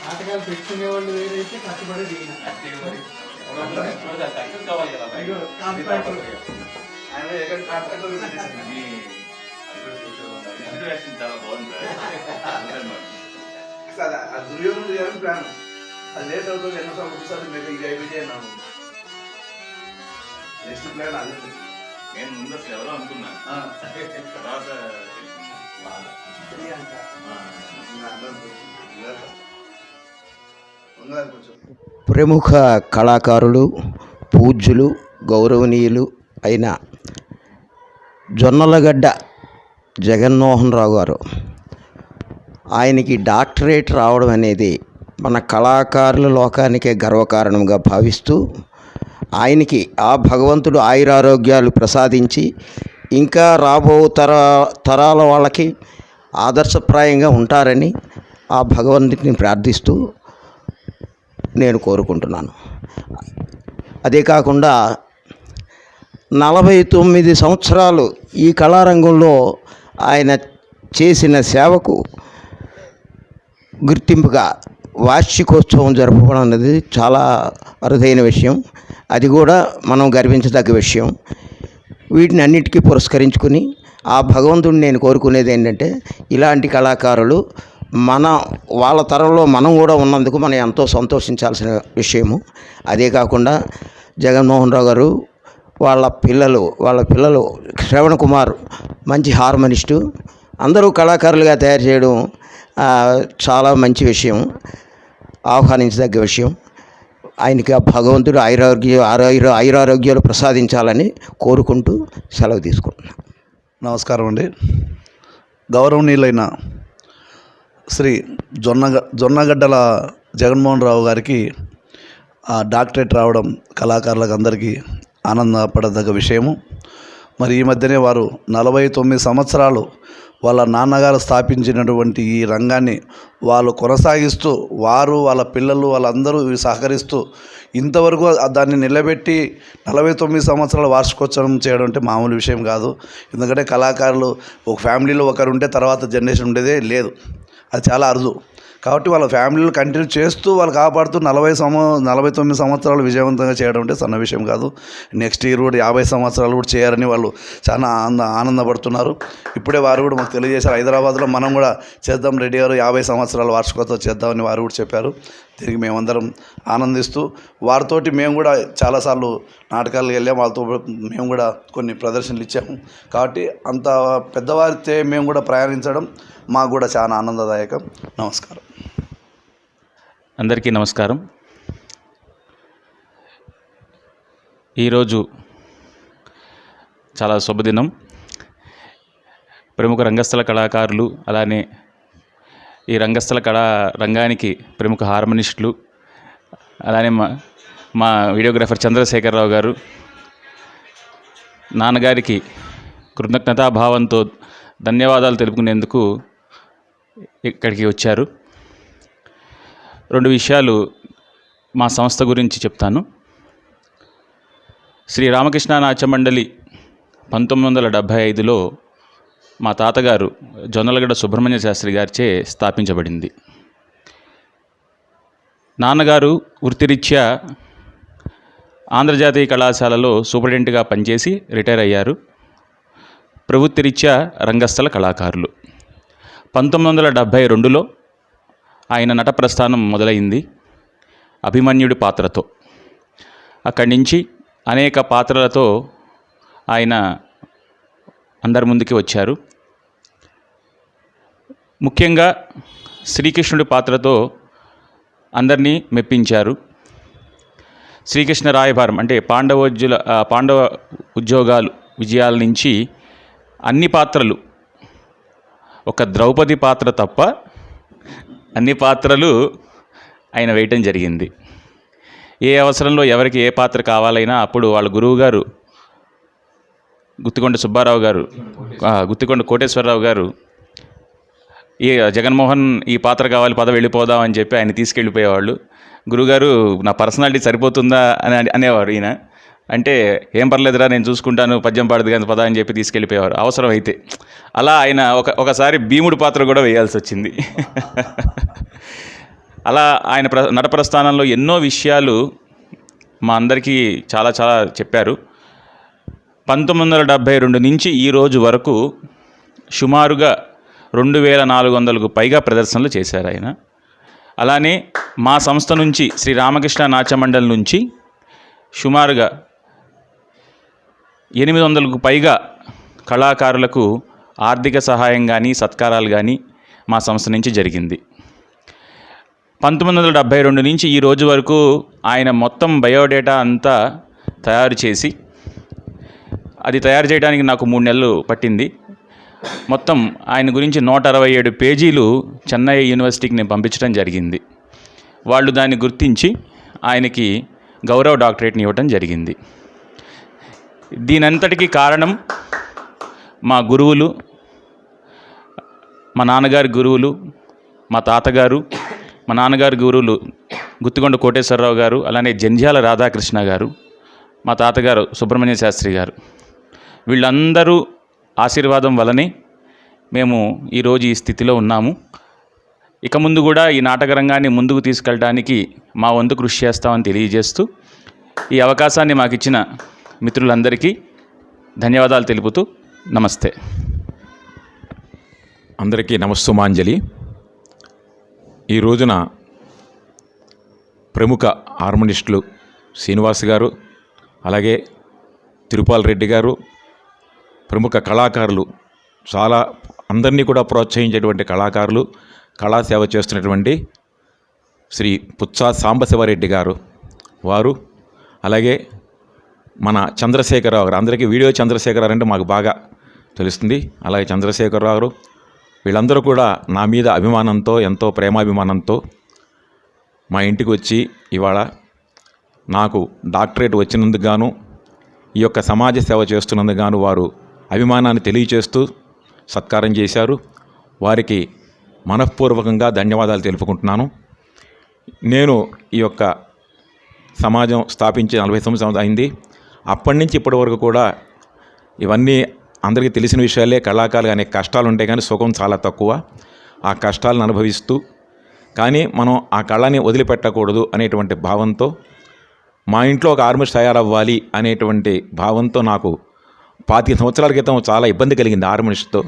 నాటకాలు పెట్టుకునే వాళ్ళు వేరైతే కట్టుబడి దిగిన. దుర్యోధన ప్లాన్. అది లేట్ అవుతుంది ఎన్నో సార్లు ఒకసారి మీకు ఇది అయిపోయింది అన్నాను నెక్స్ట్ ప్లాన్ అది. నేను ముందు అసలు ఎవరో అనుకున్నా ఆ, తర్వాత ప్రియాంక ఇంకా అందరం కొంచెం ఇంకా ఉన్నది కొంచెం ప్రముఖ కళాకారులు పూజ్యులు గౌరవనీయులు అయిన జొన్నలగడ్డ జగన్మోహన్ రావు గారు. ఆయనకి డాక్టరేట్ రావడం అనేది మన కళాకారుల లోకానికే గర్వకారణంగా భావిస్తూ ఆయనకి ఆ భగవంతుడు ఆయురారోగ్యాలు ప్రసాదించి ఇంకా రాబో తర తరాల వాళ్ళకి ఆదర్శప్రాయంగా ఉంటారని ఆ భగవంతుని ప్రార్థిస్తూ నేను కోరుకుంటున్నాను. అదే కాకుండా నలభై తొమ్మిది సంవత్సరాలు ఈ కళారంగంలో ఆయన చేసిన సేవకు గుర్తింపుగా వార్షికోత్సవం జరుపుకోవడం అనేది చాలా అరుదైన విషయం. అది కూడా మనం గర్వించదగ్గ విషయం. వీటిని అన్నిటికీ పురస్కరించుకుని ఆ భగవంతుడిని నేను కోరుకునేది ఏంటంటే ఇలాంటి కళాకారులు మన వాళ్ళ తరంలో మనం కూడా ఉన్నందుకు మనం ఎంతో సంతోషించాల్సిన విషయము. అదే కాకుండా జగన్మోహన్ రావు గారు వాళ్ళ పిల్లలు వాళ్ళ పిల్లలు శ్రవణ్ కుమార్ మంచి హార్మోనిస్టు. అందరూ కళాకారులుగా తయారు చేయడం చాలా మంచి విషయం ఆహ్వానించదగ్గ విషయం. ఆయనకి ఆ భగవంతుడు ఆయురారోగ్య ఆరోగ్య ఆయురారోగ్యాలు ప్రసాదించాలని కోరుకుంటూ సెలవు తీసుకుంటున్నాను నమస్కారం అండి. గౌరవనీయులైన శ్రీ జొన్నగ జొన్నగడ్డల జగన్మోహన్ రావు గారికి ఆ డాక్టరేట్ రావడం కళాకారులకు అందరికీ ఆనందపడదగ్గ విషయము. మరి ఈ మధ్యనే వారు నలభై తొమ్మిది సంవత్సరాలు వాళ్ళ నాన్నగారు స్థాపించినటువంటి ఈ రంగాన్ని వాళ్ళు కొనసాగిస్తూ వారు వాళ్ళ పిల్లలు వాళ్ళందరూ సహకరిస్తూ ఇంతవరకు దాన్ని నిలబెట్టి నలభై తొమ్మిది సంవత్సరాల వార్షికోత్సవం చేయడం అంటే మామూలు విషయం కాదు. ఎందుకంటే కళాకారులు ఒక ఫ్యామిలీలో ఒకరు ఉంటే తర్వాత జనరేషన్ ఉండేదే లేదు. అది చాలా అరుదు. కాబట్టి వాళ్ళ ఫ్యామిలీలు కంటిన్యూ చేస్తూ వాళ్ళు కాపాడుతూ నలభై సంవ నలభై తొమ్మిది సంవత్సరాలు విజయవంతంగా చేయడం అంటే సన్న విషయం కాదు. నెక్స్ట్ ఇయర్ కూడా యాభై సంవత్సరాలు కూడా చేయాలని వాళ్ళు చాలా ఆనంద ఆనందపడుతున్నారు. ఇప్పుడే వారు కూడా మాకు తెలియజేశారు. హైదరాబాద్లో మనం కూడా చేద్దాం రెడీ గారు యాభై సంవత్సరాలు వార్షికోత్సవం చేద్దామని వారు కూడా చెప్పారు. దీనికి మేమందరం ఆనందిస్తూ వారితోటి మేము కూడా చాలాసార్లు నాటకాలకు వెళ్ళాం. వాళ్ళతో మేము కూడా కొన్ని ప్రదర్శనలు ఇచ్చాము. కాబట్టి అంత పెద్దవారితో మేము కూడా ప్రయాణించడం మాకు కూడా చాలా ఆనందదాయకం. నమస్కారం. అందరికీ నమస్కారం. ఈరోజు చాలా శుభదినం. ప్రముఖ రంగస్థల కళాకారులు అలానే ఈ రంగస్థల కళా రంగానికి ప్రముఖ హార్మోనిస్టులు అలానే మా మా వీడియోగ్రాఫర్ చంద్రశేఖరరావు గారు నాన్నగారికి కృతజ్ఞతాభావంతో ధన్యవాదాలు తెలుపుకునేందుకు ఇక్కడికి వచ్చారు. రెండు విషయాలు మా సంస్థ గురించి చెప్తాను. శ్రీ రామకృష్ణ నాట్య మండలి పంతొమ్మిది వందల డెబ్భై ఐదులో మా తాతగారు జొన్నలగడ్డ సుబ్రహ్మణ్య శాస్త్రి గారిచే స్థాపించబడింది. నాన్నగారు వృత్తిరీత్యా ఆంధ్రజాతీయ కళాశాలలో సూపరింటెండెంట్గా పనిచేసి రిటైర్ అయ్యారు. ప్రవృత్తిరీత్యా రంగస్థల కళాకారులు. పంతొమ్మిది వందల డెబ్భై రెండులో ఆయన నట ప్రస్థానం మొదలైంది అభిమన్యుడి పాత్రతో. అక్కడి నుంచి అనేక పాత్రలతో ఆయన అందరి ముందుకి వచ్చారు. ముఖ్యంగా శ్రీకృష్ణుడి పాత్రతో అందరినీ మెప్పించారు. శ్రీకృష్ణ రాయభారం అంటే పాండవోజ్జుల పాండవ ఉద్యోగాలు విజయాల నుంచి అన్ని పాత్రలు ఒక ద్రౌపది పాత్ర తప్ప అన్ని పాత్రలు ఆయన వేయటం జరిగింది. ఏ అవసరంలో ఎవరికి ఏ పాత్ర కావాలైనా అప్పుడు వాళ్ళ గురువు గారు గుత్తికొండ సుబ్బారావు గారు గుత్తికొండ కోటేశ్వరరావు గారు ఈ జగన్మోహన్ ఈ పాత్ర కావాలి పద వెళ్ళిపోదాం అని చెప్పి ఆయన తీసుకెళ్ళిపోయేవాళ్ళు. గురుగారు నా పర్సనాలిటీ సరిపోతుందా అని అనేవారు ఈయన. అంటే ఏం పర్లేదురా నేను చూసుకుంటాను పద్యం పాడదు కానీ పద అని చెప్పి తీసుకెళ్ళిపోయేవారు. అవసరం అయితే. అలా ఆయన ఒక ఒకసారి భీముడి పాత్ర కూడా వేయాల్సి వచ్చింది. అలా ఆయన ప్ర నటప్రస్థానంలో ఎన్నో విషయాలు మా అందరికీ చాలా చాలా చెప్పారు. పంతొమ్మిది వందల డెబ్భై రెండు నుంచి ఈ రోజు వరకు సుమారుగా రెండు వేల నాలుగు వందలకు పైగా ప్రదర్శనలు చేశారు ఆయన. అలానే మా సంస్థ నుంచి శ్రీ రామకృష్ణ నాట్యమండలి నుంచి సుమారుగా ఎనిమిది వందలకు పైగా కళాకారులకు ఆర్థిక సహాయం కానీ సత్కారాలు కానీ మా సంస్థ నుంచి జరిగింది. పంతొమ్మిది వందల డెబ్భై రెండు నుంచి ఈ రోజు వరకు ఆయన మొత్తం బయోడేటా అంతా తయారు చేసి అది తయారు చేయడానికి నాకు మూడు నెలలు పట్టింది. మొత్తం ఆయన గురించి నూట అరవై ఏడు పేజీలు చెన్నై యూనివర్సిటీకి నేను పంపించడం జరిగింది. వాళ్ళు దాన్ని గుర్తించి ఆయనకి గౌరవ డాక్టరేట్ని ఇవ్వడం జరిగింది. దీనంతటికీ కారణం మా గురువులు మా నాన్నగారి గురువులు మా తాతగారు మా నాన్నగారి గురువులు గుత్తికొండ కోటేశ్వరరావు గారు అలానే జంధ్యాల రాధాకృష్ణ గారు మా తాతగారు సుబ్రహ్మణ్య శాస్త్రి గారు. వీళ్ళందరూ ఆశీర్వాదం వలనే మేము ఈరోజు ఈ స్థితిలో ఉన్నాము. ఇక ముందు కూడా ఈ నాటక రంగాన్ని ముందుకు తీసుకెళ్ళడానికి మా వంతు కృషి చేస్తామని తెలియజేస్తూ ఈ అవకాశాన్ని మాకు ఇచ్చిన మిత్రులందరికీ ధన్యవాదాలు తెలుపుతూ నమస్తే. అందరికీ నమస్తుమాంజలి ఈ రోజున ప్రముఖ హార్మోనిస్టులు శ్రీనివాస్ గారు అలాగే తిరుపాల్ రెడ్డి గారు ప్రముఖ కళాకారులు చాలా అందరినీ కూడా ప్రోత్సహించేటువంటి కళాకారులు కళాసేవ చేస్తున్నటువంటి శ్రీ పుచ్చా సాంబశివరెడ్డి గారు వారు అలాగే మన చంద్రశేఖరరావు గారు. అందరికీ వీడియో చంద్రశేఖరరావు అంటే మాకు బాగా తెలుస్తుంది. అలాగే చంద్రశేఖరరావు గారు వీళ్ళందరూ కూడా నా మీద అభిమానంతో ఎంతో ప్రేమాభిమానంతో మా ఇంటికి వచ్చి ఇవాళ నాకు డాక్టరేట్ వచ్చినందుకు గాను ఈ యొక్క సమాజ సేవ చేస్తున్నందుకు గాను వారు అభిమానాన్ని తెలియచేస్తూ సత్కారం చేశారు. వారికి మనఃపూర్వకంగా ధన్యవాదాలు తెలుపుకుంటున్నాను. నేను ఈ యొక్క సమాజం స్థాపించి నలభై సంవత్సరాలు అయింది. అప్పటి నుంచి ఇప్పటి వరకు కూడా ఇవన్నీ అందరికీ తెలిసిన విషయాలే కళాకారులు అనే కష్టాలు ఉంటాయి కానీ సుఖం చాలా తక్కువ. ఆ కష్టాలను అనుభవిస్తూ కానీ మనం ఆ కళని వదిలిపెట్టకూడదు అనేటువంటి భావంతో మా ఇంట్లో ఒక ఆర్మిస్ట్ తయారవ్వాలి అనేటువంటి భావంతో నాకు పాతిక సంవత్సరాల క్రితం చాలా ఇబ్బంది కలిగింది ఆరు మనిషితో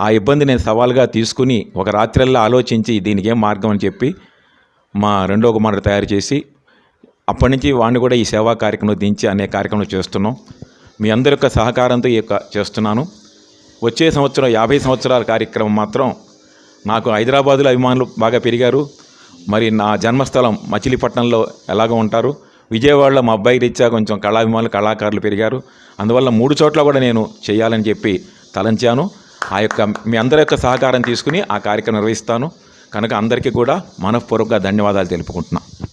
ఆ ఇబ్బంది నేను సవాల్గా తీసుకుని ఒక రాత్రిల్లో ఆలోచించి దీనికి ఏం మార్గం అని చెప్పి మా రెండో కుమారుడు తయారు చేసి అప్పటి నుంచి వాడిని కూడా ఈ సేవా కార్యక్రమం దించి అనే కార్యక్రమం చేస్తున్నాం. మీ అందరి యొక్క సహకారంతో ఈ యొక్క చేస్తున్నాను. వచ్చే సంవత్సరం యాభై సంవత్సరాల కార్యక్రమం మాత్రం నాకు హైదరాబాదులో అభిమానులు బాగా పెరిగారు. మరి నా జన్మస్థలం మచిలీపట్నంలో ఎలాగో ఉంటారు. విజయవాడలో మా అబ్బాయి రీత్యా కొంచెం కళాభిమానులు కళాకారులు పెరిగారు. అందువల్ల మూడు చోట్ల కూడా నేను చేయాలని చెప్పి తలంచాను. ఆ యొక్క మీ అందరి యొక్క సహకారం తీసుకుని ఆ కార్యక్రమం నిర్వహిస్తాను. కనుక అందరికీ కూడా మనఃపూర్వకంగా ధన్యవాదాలు తెలుపుకుంటున్నాను